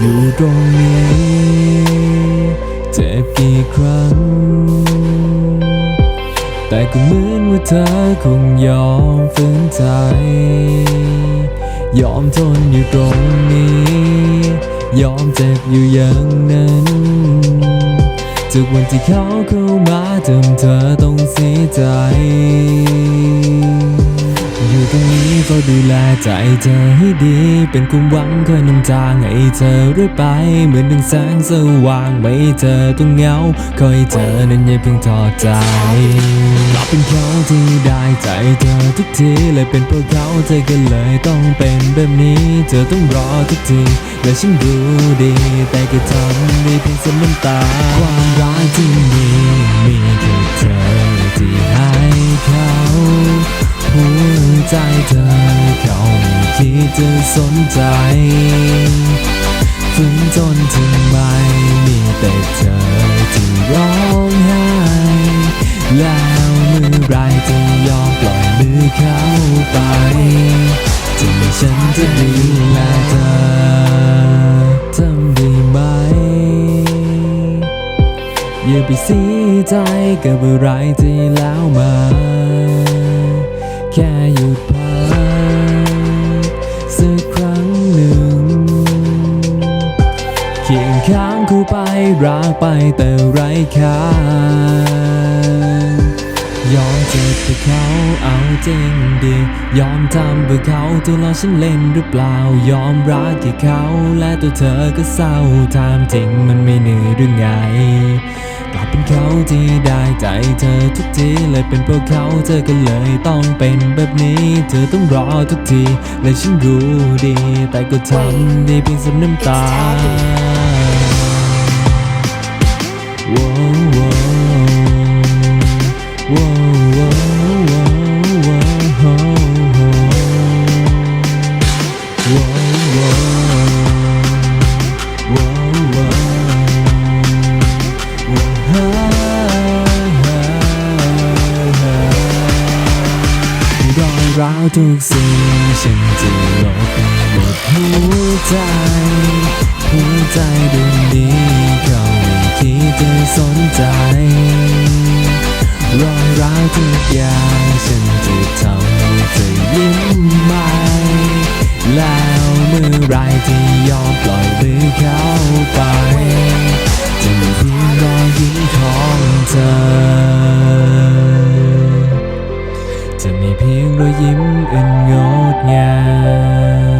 อยู่ตรงนี้เจ็บกี่ครั้ง แต่ก็เหมือนว่าเธอคงยอมฝืนใจ ยอมทนอยู่ตรงนี้ ยอมเจ็บอยู่อย่างนั้นจากวันที่เขาเข้ามาทำเธอต้องเสียใจ ก็ดูแลใจเธอให้ดี เป็นความหวังคอยนำทางให้เธอเรื่อยไป เหมือนดังแสงสว่างไม่เธอต้องเหงาคอยเธอนั้นอย่าเพิ่งทอดใจกลับเป็นเขาที่ได้ใจเธอทุกทีเลยเป็นเพราะเขาเธอก็เลยต้องเป็นแบบนี้ เธอต้องรอทุกทีและฉันรู้ดี แต่ก็ทำได้เพียงเสน้ำตาความรักที่มี ใจเธอเขาไม่คิดจะสนใจฝืนจนถึงไม่มีแต่เธอที่ร้องไห้แล้วเมื่อไรจะยอมปล่อยมือเขาไปที่ฉันจะดูแลเธอทำได้ไหมอย่าไปเสียใจกับอะไรที่แล้วมาางไปรักไปแต่ไร้ค่ายอมเจ็บเพื่อเขาเอาจริงดี ยอมทำเพื่อเขาตัวเราฉันเล่นหรือเปล่า ยอมรักแค่เขาและตัวเธอก็เศร้าทำจริงมันไม่เหนื่อยหรือไง กลับเป็นเขาที่ได้ใจเธอทุกทีเลยเป็นเพราะเขาเธอก็เลยต้องเป็นแบบนี้ เธอต้องรอทุกที และฉันรู้ดี แต่ก็ทำได้เพียงสับน้ำตา ว้าวว้าวว้าวว้าวว้าวว้าวว้าวว้าวว้าวรอยร้าวทุกสิ่งฉันจะลบหมดหัวใจหัวใจดวงนี้เขา จะสนใจรอยร้าวทุกอย่างฉันจะทำให้เธอยิ้มใหม่แล้วเมื่อไรที่ยอมปล่อยมือเข้าไป จะมีเพียงรอยยิ้มของเธอ จะมีเพียงรอยยิ้มอันงดงาม